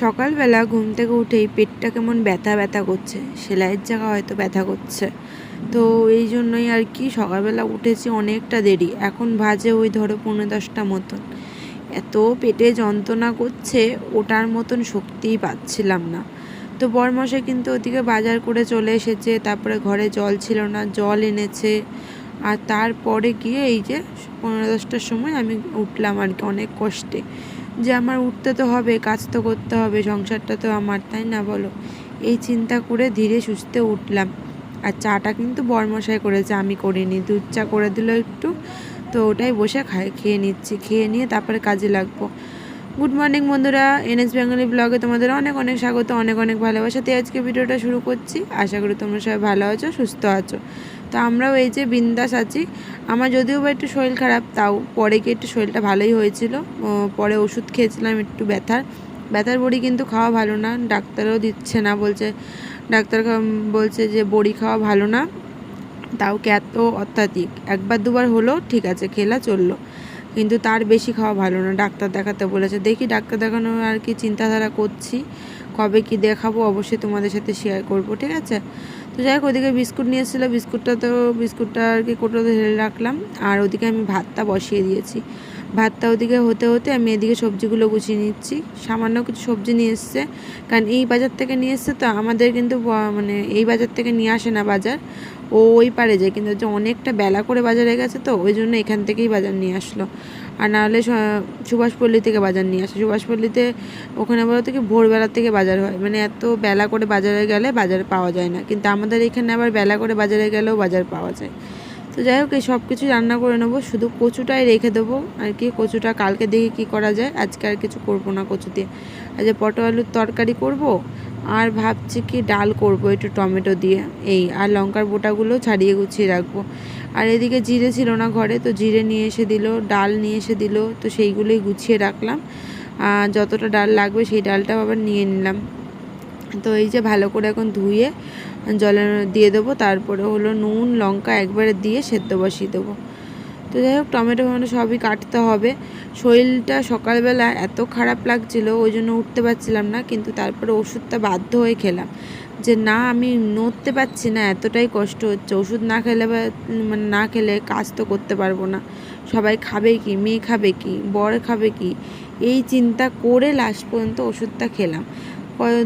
সকালবেলা ঘুম থেকে উঠেই পেটটা কেমন ব্যথা ব্যথা করছে, সেলাইয়ের জায়গা হয়তো ব্যথা করছে। তো এই জন্যই আর কি সকালবেলা উঠেছি অনেকটা দেরি, এখন ভাজে ওই ধরো পৌনে দশটা মতন। এত পেটে যন্ত্রণা করছে ওটার মতন শক্তিই পাচ্ছিলাম না। তো বরমশাই কিন্তু ওদিকে বাজার করে চলে এসেছে, তারপরে ঘরে জল ছিল না, জল এনেছে। আর তারপরে গিয়ে এই যে পনেরো দশটার সময় আমি উঠলাম আর কি অনেক কষ্টে। যে আমার উঠতে তো হবে, কাজ তো করতে হবে, সংসারটা তো আমার, তাই না বলো? এই চিন্তা করে ধীরে সুস্থে উঠলাম। আর চাটা কিন্তু বরমশাই করেছে, আমি করিনি। দুধ চা করে দিল একটু, তো ওটাই বসে খাই, খেয়ে নিচ্ছি। খেয়ে নিয়ে তারপরে কাজে লাগবো। গুড মর্নিং বন্ধুরা, এনএস বেঙ্গলি ব্লগে তোমাদের অনেক অনেক স্বাগত, অনেক অনেক ভালোবাসাতে আজকে ভিডিওটা শুরু করছি। আশা করি তোমরা সবাই ভালো আছো, সুস্থ আছো। তো আমরাও এই যে বিন্দাস আছি। আমার যদিও বা একটু শরীর খারাপ, তাও পরে গিয়ে একটু শরীরটা ভালোই হয়েছিল। পরে ওষুধ খেয়েছিলাম একটু ব্যথার। ব্যথার বড়ি কিন্তু খাওয়া ভালো না, ডাক্তারও দিচ্ছে না, বলছে, ডাক্তার বলছে যে বড়ি খাওয়া ভালো না। তাও এত অত্যাধিক? একবার দুবার হলো, ঠিক আছে, খেলা চলল। কিন্তু তার বেশি খাওয়া ভালো না, ডাক্তার দেখাতে বলেছে। দেখি ডাক্তার দেখানো আর কি চিন্তাধারা করছি। কবে কি দেখাবো, অবশ্যই তোমাদের সাথে শেয়ার করব, ঠিক আছে? তো যাই হোক, ওদিকে বিস্কুট নিয়ে এসেছিল। বিস্কুটটা তো, বিস্কুটটা আর কি কোটোতে ঢেলে রাখলাম। আর ওদিকে আমি ভাতটা বসিয়ে দিয়েছি। ভাতটা ওদিকে হতে হতে আমি এদিকে সবজিগুলো গুছিয়ে নিচ্ছি। সামান্য কিছু সবজি নিয়ে এসছে। কারণ এই বাজার থেকে নিয়ে এসছে তো আমাদের কিন্তু মানে এই বাজার থেকে নিয়ে আসে না বাজার। ও ওই পারে যায়। কিন্তু হচ্ছে অনেকটা বেলা করে বাজারে গেছে তো, ওই জন্য এখান থেকেই বাজার নিয়ে আসলো। আর নাহলে স- সুভাষপল্লী থেকে বাজার নিয়ে আসে। সুভাষপল্লীতে ওখানে বলতে কি ভোরবেলা থেকে বাজার হয়। মানে এত বেলা করে বাজারে গেলে বাজার পাওয়া যায় না। কিন্তু আমাদের এখানে আবার বেলা করে বাজারে গেলেও বাজার পাওয়া যায়। তো যাই হোক, এই সব কিছু রান্না করে নেব। শুধু কচুটাই রেখে দেবো। আর কি, কচুটা কালকে দেখি কি করা যায়। আজকে আর কিছু করব না কচু দিয়ে। আজ পটল আলুর তরকারি করব আর ভাবছি কি ডাল করব, একটু টমেটো দিয়ে। এই, আর লঙ্কার বোটাগুলো ছাড়িয়ে গুছিয়ে রাখব। আর এদিকে জিরে ছিল না ঘরে, তো জিরে নিয়ে এসে দিল, ডাল নিয়ে এসে দিল, তো সেইগুলোই গুছিয়ে রাখলাম। যতটা ডাল লাগবে সেই ডালটাও আবার নিয়ে নিলাম। তো এই যে ভালো করে এখন ধুয়ে জলে দিয়ে দেবো, তারপরে হলো নুন, লঙ্কা একবারে দিয়ে সেদ্ধ বসিয়ে দেবো। তো যাই হোক, টমেটো ফমেটো সবই কাটতে হবে। শরীরটা সকালবেলা এত খারাপ লাগছিল, ওই জন্য উঠতে পারছিলাম না, কিন্তু তারপরে ওষুধটা বাধ্য হয়ে খেলাম। যে না, আমি নড়তে পারছি না, এতটাই কষ্ট হচ্ছে। ওষুধ না খেলে মানে না খেলে কাজ তো করতে পারব না। সবাই খাবে কি? মেয়ে খাবে কি? বর খাবে কি? এই চিন্তা করে লাস্ট পর্যন্ত ওষুধটা খেলাম।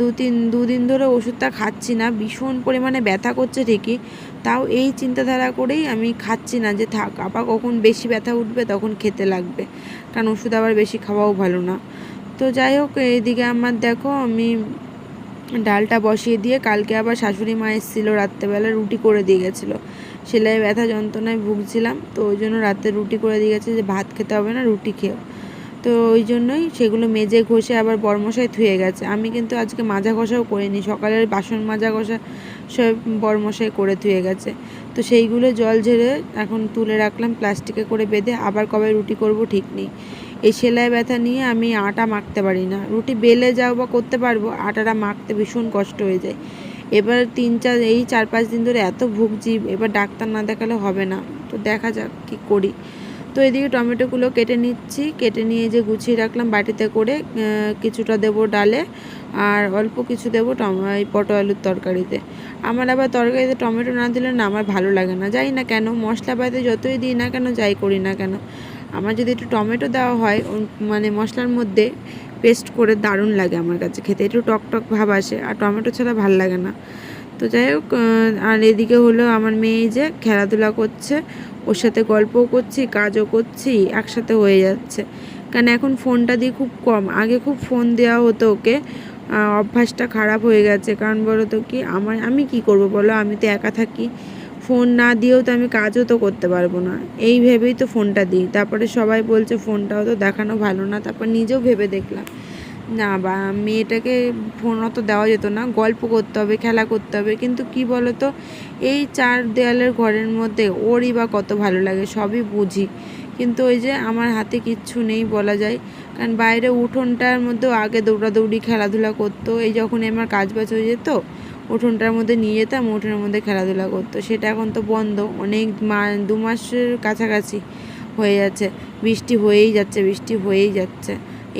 দু তিন দুদিন ধরে ওষুধটা খাচ্ছি না, ভীষণ পরিমাণে ব্যথা করছে ঠিকই। তাও এই চিন্তাধারা করেই আমি খাচ্ছি না যে থাক, আবার কখন বেশি ব্যথা উঠবে তখন খেতে লাগবে। কারণ ওষুধ আবার বেশি খাওয়াও ভালো না। তো যাই হোক, এইদিকে আমার দেখো, আমি ডালটা বসিয়ে দিয়ে কালকে আবার শাশুড়ি মা এসেছিল রাত্রেবেলা, রুটি করে দিয়ে গেছিল। সেলাই ব্যথা যন্ত্রণায় ভুগছিলাম, তো ওই জন্য রাতে রুটি করে দিয়ে গেছে যে ভাত খেতে হবে না, রুটি খেও তো ওই জন্যই সেগুলো মেজে ঘষে আবার বরমশাই ধুয়ে গেছে। আমি কিন্তু আজকে মাজা ঘষাও করিনি সকালের বাসন মাজা ঘষা সব বরমশাই করে ধুয়ে গেছে। তো সেইগুলো জল ঝেড়ে এখন তুলে রাখলাম, প্লাস্টিকে করে বেঁধে আবার কবে রুটি করব ঠিক নেই। এই সেলাই ব্যথা নিয়ে আমি আটা মাখতে পারি না। রুটি বেলে যাও বা করতে পারব, আটাটা মাখতে ভীষণ কষ্ট হয়ে যায়। এবার তিন চার, এই চার পাঁচ দিন ধরে এত ভুগছি, এবার ডাক্তার না দেখালে হবে না। তো দেখা যাক কি করি। তো এদিকে টমেটোগুলো কেটে নিচ্ছি, কেটে নিয়ে যে গুছিয়ে রাখলাম বাটিতে করে কিছুটা দেবো ডালে আর অল্প কিছু দেবো এই পটল আলুর তরকারিতে। আমার আবার তরকারিতে টমেটো না দিলে না আমার ভালো লাগে না। যাই না কেন, মশলা পাতে যতই দিই না কেন, যাই করি না কেন। আমার যদি একটু টমেটো দেওয়া হয় মানে মশলার মধ্যে পেস্ট করে দারুণ লাগে আমার কাছে খেতে। একটু টক টক ভাব আসে, আর টমেটো ছাড়া ভালো লাগে না। তো যাই হোক আর এদিকে হলো আমার মেয়ে যে খেলাধুলা করছে, ওর সাথে গল্পও করছি, কাজও করছি, একসাথে হয়ে যাচ্ছে। কারণ এখন ফোনটা দিয়ে খুব কম, আগে খুব ফোন দেওয়া হতো ওকে অভ্যাসটা খারাপ হয়ে গেছে। কারণ বলো তো কি, আমার, আমি কি করব বলো? আমি তো একা থাকি। ফোন না দিয়েও তো আমি কাজও তো করতে পারব না। এই ভেবেই তো ফোনটা দিই। তারপরে সবাই বলছে, ফোনটাও তো দেখানো ভালো না। তারপর নিজেও ভেবে দেখলাম, না বা, মেয়েটাকে ফোন অত দেওয়া যেত না। গল্প করতে হবে, খেলা করতে হবে। কিন্তু কি বলতো, এই চার দেয়ালের ঘরের মধ্যে ওরই বা কত ভালো লাগে, সবই বুঝি। কিন্তু ওই যে আমার হাতে কিচ্ছু নেই বলা যায়। কারণ বাইরে উঠোনটার মধ্যেও আগে দৌড়াদৌড়ি, খেলাধুলা করতো। এই যখন আমার কাজ বাজ হয়ে যেত উঠোনটার মধ্যে নিয়ে যেতাম, উঠোনের মধ্যে খেলাধুলা করতো। সেটা এখন তো বন্ধ, অনেক মা, দু মাসের কাছাকাছি হয়ে যাচ্ছে। বৃষ্টি হয়েই যাচ্ছে, বৃষ্টি হয়েই যাচ্ছে।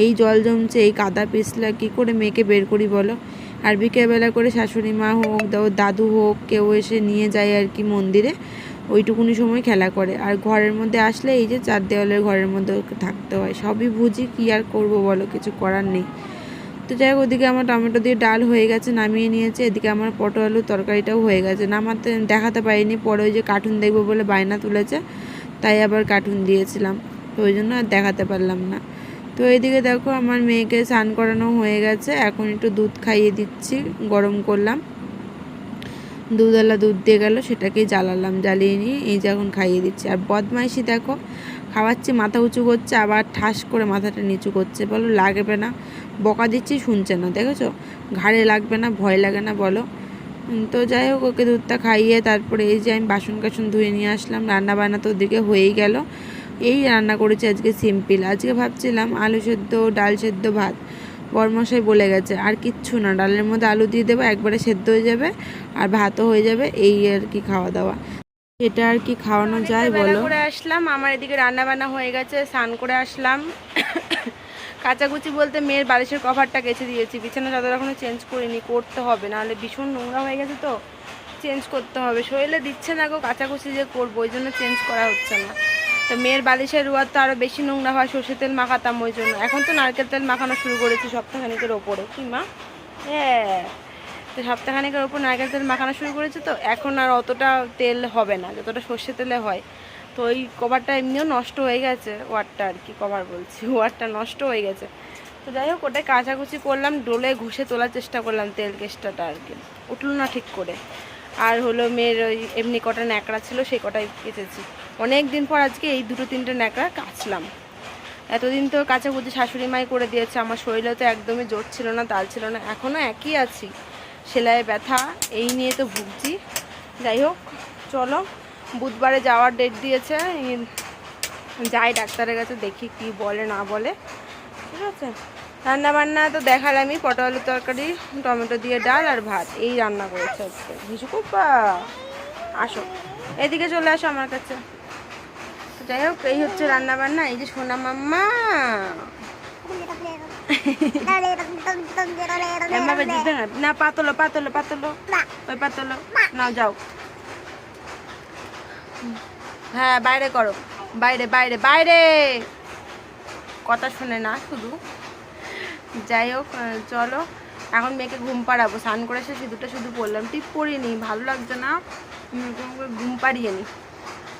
এই জল জমছে, এই কাদা পিছলা কী করে মেয়েকে বের করি বলো? আর বিকেলবেলা করে শাশুড়ি মা হোক দাদু হোক, কেউ এসে নিয়ে যায় আর কি মন্দিরে। ওইটুকুনি সময় খেলা করে। আর ঘরের মধ্যে আসলে এই যে চার দেওয়ালের ঘরের মধ্যে থাকতে হয়, সবই বুঝি কি আর করব বলো? কিছু করার নেই। তো যাই হোক, ওদিকে আমার টমেটো দিয়ে ডাল হয়ে গেছে, নামিয়ে নিয়েছে। এদিকে আমার পটল আলু তরকারিটাও হয়ে গেছে। নামাতে, দেখাতে পারিনি, পরে ওই যে কার্টুন দেখব বলে বায়না তুলেছে, তাই আবার কার্টুন দিয়েছিলাম। তো ওই জন্য আর দেখাতে পারলাম না। তো এইদিকে দেখো, আমার মেয়েকে স্নান করানো হয়ে গেছে। এখন একটু দুধ খাইয়ে দিচ্ছি, গরম করলাম। দুধওয়ালা দুধ দিয়ে গেল, সেটাকেই জ্বালালাম, জ্বালিয়ে নিয়ে এই যে এখন খাইয়ে দিচ্ছি। আর বদমাইশি দেখো খাওয়াচ্ছি, মাথা উঁচু করছে, আবার ঠাস করে মাথাটা নিচু করছে। বলো, লাগবে না। বকা দিচ্ছি, শুনছে না, দেখেছ? ঘাড়ে লাগবে না, ভয় লাগে না, বলো। তো যাই হোক, ওকে দুধটা খাইয়ে তারপরে এই যে আমি বাসন কাসন ধুয়ে নিয়ে আসলাম রান্না বান্না তো ওদিকে হয়েই গেল। এই রান্না করেছি আজকে সিম্পল। আজকে ভাবছিলাম আলু সেদ্ধ, ডাল সেদ্ধ, ভাত। বরমশাই বলে গেছে, আর কিচ্ছু না, ডালের মধ্যে আলু দিয়ে দেবো, একবারে সেদ্ধ হয়ে যাবে, আর ভাতও হয়ে যাবে, এই আর কি খাওয়া দাওয়া। এটা আর কি খাওয়ানো যায় বলো? করে আসলাম আমার এদিকে রান্না বান্না হয়ে গেছে স্নান করে আসলাম। কাচাকুচি বলতে মেয়ের বালিশের কভারটা গেছে দিয়েছি বিছানা চাদর এখনও চেঞ্জ করিনি করতে হবে নাহলে ভীষণ নোংরা হয়ে গেছে তো চেঞ্জ করতে হবে। শরীরে দিচ্ছে না গো কাচাকুচি যে করব ওই জন্য চেঞ্জ করা হচ্ছে না। তো মেয়ের বালিশের রুয়ার তো আরও বেশি নোংরা হয় সর্ষে তেল মাখাতাম ওই জন্য। এখন তো নারকেল তেল মাখানো শুরু করেছি সপ্তাহখানিকের ওপরে। কি মা? হ্যাঁ। তো সপ্তাহখানিকের ওপর নারকেল তেল মাখানো শুরু করেছে তো এখন আর অতটা তেল হবে না, যতটা সর্ষে তেলে হয়। তো ওই কভারটা এমনিও নষ্ট হয়ে গেছে ওয়ারটা আর কি কভার বলছি ওয়ারটা নষ্ট হয়ে গেছে। তো যাই হোক, ওটাই কাচাকুচি করলাম, ডোলে ঘষে তোলার চেষ্টা করলাম তেল কেসটাটা আর কি, উঠল না ঠিক করে। আর হলো মেয়ের ওই এমনি কটা ন্যাকড়া ছিল, সেই কটাই কেচেছি। অনেক দিন পর আজকে এই দুটো তিনটে ন্যাকড়া কাচলাম। এতদিন তো কাচাকুচি শাশুড়ি মাই করে দিয়েছে, আমার শরীরে তো একদমই জোর ছিল না, তাল ছিল না এখনও একই আছি। সেলাইয়ে ব্যথা, এই নিয়ে তো ভুগছি। যাই হোক, চলো, বুধবারে যাওয়ার ডেট দিয়েছে। যাই ডাক্তারের কাছে দেখি কি বলে, না বলে। ঠিক আছে? রান্না বান্না তো দেখালামই, পটল তরকারি, টমেটো দিয়ে ডাল আর ভাত। এই রান্না করেছে আজকে। ভিজু কুপ্পা আসো। এদিকে চলে আসো আমার কাছে। যাই হোক, এই হচ্ছে রান্না বান্না এই যে সোনা মাম্মা। এমভাবে দিতে না না পাতলো পাতলো পাতলো ওই পাতলো নাও যাও হ্যাঁ বাইরে করো। বাইরে বাইরে বাইরে! কথা শুনে না শুধু। যাই হোক চলো। এখন মেয়েকে ঘুম পাড়াবো। স্নান করে এসে সিঁদুরটা শুধু পরলাম টিপ পরিনি ভালো লাগছে না। ঘুম পাড়িয়ে নি।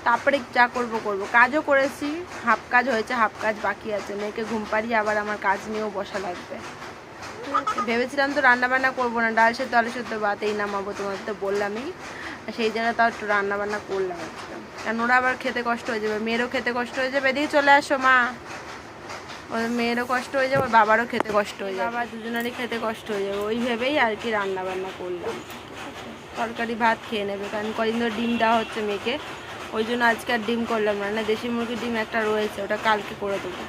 তারপরে যা করব করব। কাজও করেছি, হাফ কাজ হয়েছে, হাফ কাজ বাকি আছে। মেয়েকে ঘুম পাড়িয়ে আবার আমার কাজ নিয়েও বসা লাগবে। ভেবেছিলাম তো রান্না বান্না করব না, ডাল সেদ্ধ, আলু সেদ্ধ, ভাত এই নামাবো, তোমাদের তো বললামই। সেই জায়গায় তাও একটু রান্না বান্না করলাম। কারণ ওরা আবার খেতে কষ্ট হয়ে যাবে, মেয়েরও খেতে কষ্ট হয়ে যাবে। এদিকে চলে আসো, মা। ওদের মেয়েরও কষ্ট হয়ে যাবে, ওর বাবারও খেতে কষ্ট হয়ে যাবে। বাবা দুজনেরই খেতে কষ্ট হয়ে যাবে, ওই ভেবেই আর কি রান্না বান্না করলাম। তরকারি, ভাত খেয়ে নেবে, কারণ কদিন ধরে ডিম দেওয়া হচ্ছে মেয়েকে। ওই জন্য আজকে আর ডিম করলাম না। না, দেশি মুরগির ডিম একটা রয়েছে, ওটা কালকে করে দেবো।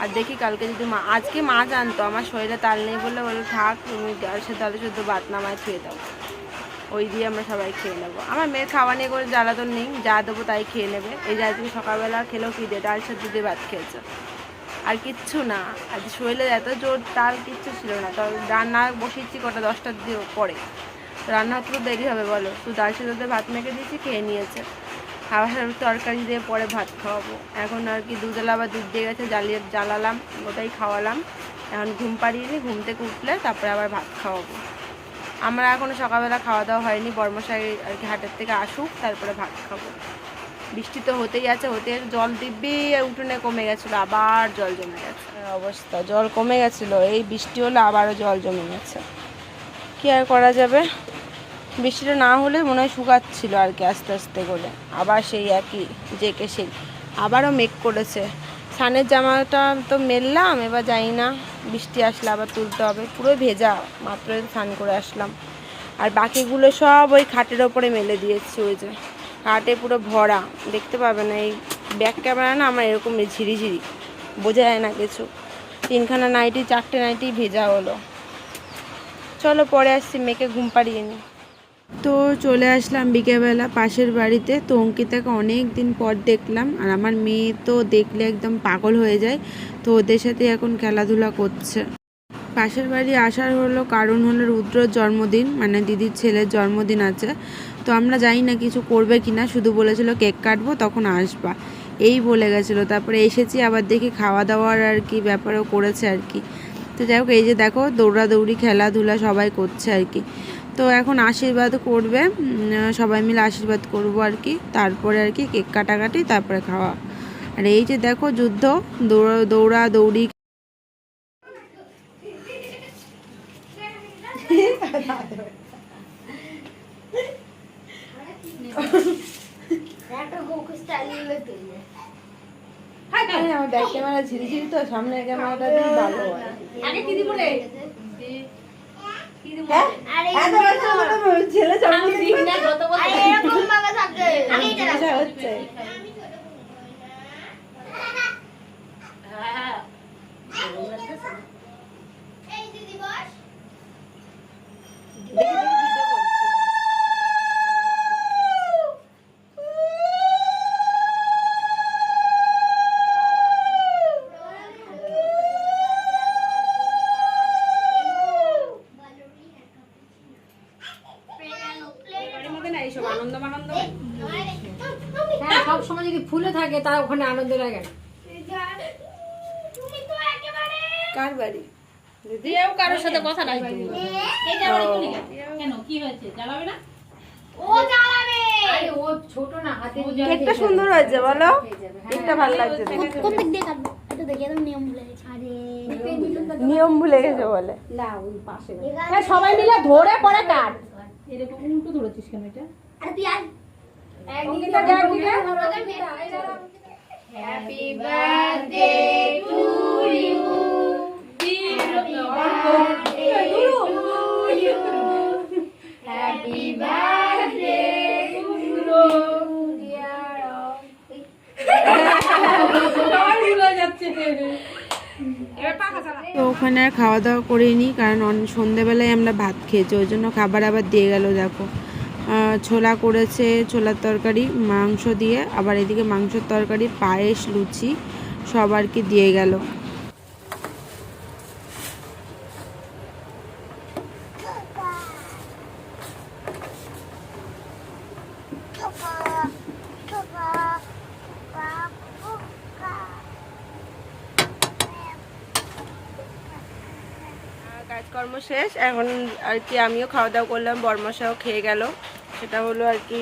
আর দেখি কালকে যদি মা আজকে মাছ আনতো আমার শরীরে তাল নেই বলে বলে থাক, তুমি ডাল সেদ্ধ, আলু সেদ্ধ ভাত নামায় খেয়ে দাও। ওই দিয়ে আমরা সবাই খেয়ে নেব। আমার মেয়ের খাওয়া নিয়ে করে জ্বালা তো নেই, যা দেবো তাই খেয়ে নেবে। এই যে আজকে সকালবেলা খেলেও কী দিয়ে ডাল সেদ্ধ দিয়ে ভাত খেয়েছে। আর কিচ্ছু না, আজ শরীরে এত জোর তার কিচ্ছু ছিল না। তো রান্না বসিয়েছি কটা দশটার দিয়ে পরে। রান্না তো দেরি হবে, বলো। তো ডাল দিয়ে ভাত মেখে দিয়েছি, খেয়ে নিয়েছে। আবার তরকারি দিয়ে পরে ভাত খাওয়াবো। এখন আর কি দুধেলা আবার দুধ দিয়ে গেছে, জ্বালিয়ে জ্বালালাম, ওটাই খাওয়ালাম। এখন ঘুম পাড়িয়ে নিই ঘুম থেকে উঠলে তারপরে আবার ভাত খাওয়াবো। আমরা এখনও সকালবেলা খাওয়া দাওয়া হয়নি, বর্মশাই আর কি হাটের থেকে আসুক, তারপরে ভাত খাব। বৃষ্টি তো হতেই আছে, হতে জল দিব্যি উঠোনে কমে গেছিল, আবার জল জমে গেছে। অবস্থা, জল কমে গেছিল, এই বৃষ্টি হলে আবারও জল জমে গেছে। কি আর করা যাবে? বৃষ্টিটা না হলে মনে হয় শুকাচ্ছিল আর কি আস্তে আস্তে করে। আবার সেই একই জেকে সেই। আবারও মেঘ করেছে। সানের জামাটা তো মেললাম, এবার যাই না। বৃষ্টি আসলে আবার তুলতে হবে। পুরো ভেজা, মাত্র স্নান করে আসলাম। আর বাকিগুলো সব ওই খাটের ওপরে মেলে দিয়েছি ওই যে। খাটে পুরো ভরা। দেখতে পাবে না, এই ব্যাক ক্যামেরা না আমার এরকম ঝিরিঝিরি। বোঝা যায় না কিছু। তিনখানা নাইটি, চারটে নাইটি ভেজা হলো। চলো পরে আসছি, মেয়েকে ঘুম পাড়িয়ে নিই। তো চলে আসলাম বিকেলবেলা পাশের বাড়িতে। তো অঙ্কিতাকে অনেক দিন পর দেখলাম আর আমার মেয়ে তো দেখলে একদম পাগল হয়ে যায়। তো ওদের সাথে এখন খেলাধুলা করছে। পাশের বাড়ি আসার হলো কারণ হলো রুদ্রর জন্মদিন মানে দিদির ছেলের জন্মদিন আছে। তো আমরা জানি না কিছু করবে কি না শুধু বলেছিল কেক কাটবো, তখন আসবা। এই বলে গেছিল। তারপরে এসেছি, আবার দেখি খাওয়া দাওয়ার আর কি ব্যাপারও করেছে আর কি। তো যাই হোক, এই যে দেখো দৌড়াদৌড়ি, খেলাধুলা সবাই করছে আর কি। তো এখন আশীর্বাদ করবে সবাই মিলে আশীর্বাদ করব আর কি। তারপরে আর কি কেক কাটাকাটি, তারপরে খাওয়া। আর এই যে দেখো যুদ্ধ, দৌড়া দৌড়া দৌড়ি আমার ব্যাক ক্যামেরা ঝিরিঝিরি তো সামনের ক্যামেরাটা ভালো হয় দিব রে ছেলে আমি দিই না যত বছর হচ্ছে হ্যাঁ হ্যাঁ সব সময় যদি ফুলে থাকে তা ওখানে আনন্দ লাগে না কার বাড়ি দিয়েও কারোর সাথে কথা নাই কেন কি হয়েছে জ্বালাবে না আরে ও ছোট না হাতে কেকটা সুন্দর হয়েছে বলো কেকটা ভালো লাগছে দেখতে। কোথেক দিয়ে কাটবো এটা দেখে একদম নিয়ম ভুলে গেছি আরে নিয়ম ভুলে গেছে বলে হ্যাঁ সবাই মিলে ধরে পরে কাট এরকম উল্টো ধরেছিস কেন এটা আরে তুই আয় happy birthday to you happy birthday তো ওখানে আর খাওয়া দাওয়া করিনি কারণ অন- সন্ধেবেলায় আমরা ভাত খেয়েছি ওই জন্য খাবার আবার দিয়ে গেল দেখো। ছোলা করেছে, ছোলার তরকারি, মাংস দিয়ে। আবার এদিকে মাংসের তরকারি, পায়েস, লুচি সবারকে দিয়ে গেল। কাজকর্ম শেষ। এখন আর কি আমিও খাওয়া দাওয়া করলাম বরমশাও খেয়ে গেল। সেটা হলো আর কি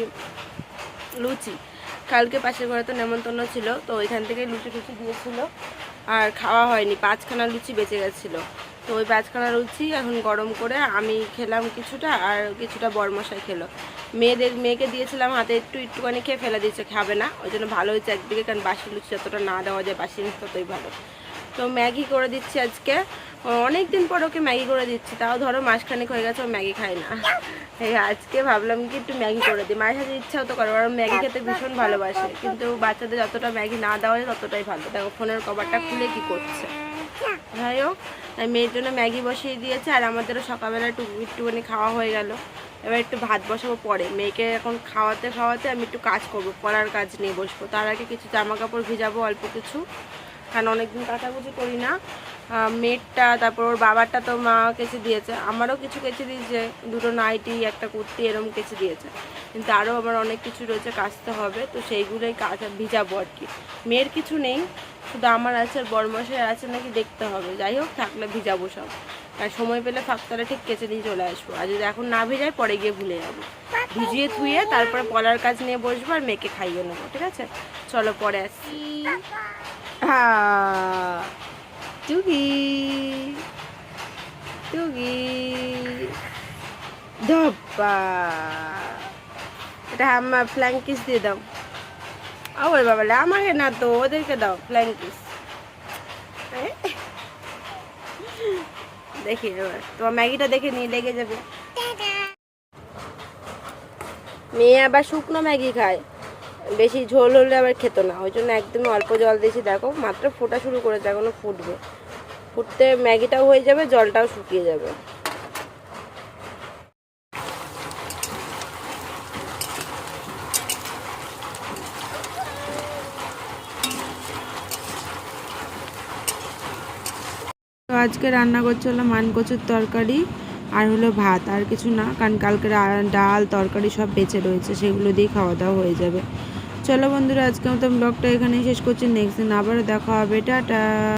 লুচি। কালকে পাশের ঘরে তো নেমন্তন্ন ছিল, তো ওইখান থেকে লুচি টুচি দিয়েছিল। আর খাওয়া হয়নি, পাঁচখানা লুচি বেঁচে গেছিল। তো ওই পাঁচখানা লুচি এখন গরম করে আমি খেলাম কিছুটা আর কিছুটা বরমশাই খেলো। মেয়েদের, মেয়েকে দিয়েছিলাম হাতে, একটু একটুখানি খেয়ে ফেলে দিয়েছে, খাবে না। ওই জন্য ভালো হয়েছে একদিকে, কারণ বাসি লুচি যতটা না দেওয়া যায়, বাসি ততই ভালো। তো ম্যাগি করে দিচ্ছি আজকে। অনেক দিন পর ওকে ম্যাগি করে দিচ্ছি, তাও ধরো মাসখানেক হয়ে গেছে ও ম্যাগি খায় না। আজকে ভাবলাম কি একটু ম্যাগি করে দিই। মায়ের সাথে ইচ্ছাও তো করে, কারণ ম্যাগি খেতে ভীষণ ভালোবাসে, কিন্তু বাচ্চাদের যতটা ম্যাগি না দেওয়া যায় ততটাই ভালো। দেখো, ফোনের কভারটা খুলে কি করছে। যাই হোক মেয়ের জন্য ম্যাগি বসিয়ে দিয়েছে, আর আমাদেরও সকালবেলা একটু, একটুখানি খাওয়া হয়ে গেল। এবার একটু ভাত বসাবো পরে। মেয়েকে এখন খাওয়াতে খাওয়াতে আমি একটু কাজ করব, পড়ার কাজ নিয়ে বসবো। তার আগে কিছু জামা কাপড় ভিজাবো, অল্প কিছু। কারণ অনেকদিন কাচাকুচি করি না। মেয়েরটা তারপর ওর বাবারটা তো মা কেচে দিয়েছে। আমারও কিছু কেচে দিয়েছে দুটো নাইটি একটা কুর্তি এরকম কেচে দিয়েছে। কিন্তু আরও আমার অনেক কিছু রয়েছে কাচতে হবে তো সেইগুলোই কাজ ভিজাবো আর কি। মেয়ের কিছু নেই শুধু আমার আছে আর বড়মশাই আছে নাকি দেখতে হবে। যাই হোক থাকলে ভিজাবো সব। আর সময় পেলে ফাঁকতালে ঠিক কেচে দিয়ে চলে আসব। আর যদি এখন না ভিজাই পরে গিয়ে ভুলে যাব। ভিজিয়ে থুয়ে তারপরে পলার কাজ নিয়ে বসবো আর মেয়েকে খাইয়ে নেব ঠিক আছে? চলো পরে আসছি। হ্যাঁ। টুকি টুকি ধপ্পা এটা আমার ফ্ল্যাঙ্কিস দিয়ে দাও। ওই বাবা আমাকে না তো, ওদেরকে দাও ফ্ল্যাঙ্কিস দেখি এবার। তোমার ম্যাগিটা দেখে নিয়ে লেগে যাবে। মেয়ে আবার শুকনো ম্যাগি খায়। বেশি ঝোল হলে আবার খেত না। ওই জন্য একদমই অল্প জল দিয়েছি। দেখো, মাত্র ফোটা শুরু করেছে, এখনও ফুটবে। ফুটতে ম্যাগিটাও হয়ে যাবে, জলটাও শুকিয়ে যাবে। তো আজকে রান্না করছে হলো মানকচুর তরকারি আর হলো ভাত, আর কিছু না, কারণ কালকে ডাল, তরকারি সব বেঁচে রয়েছে, সেগুলো দিয়ে খাওয়া দাওয়া হয়ে যাবে। চলো বন্ধুরা আজকে মতো ব্লগটা এখানেই শেষ করছি নেক্সট দিন আবারও দেখা হবে, টাটা!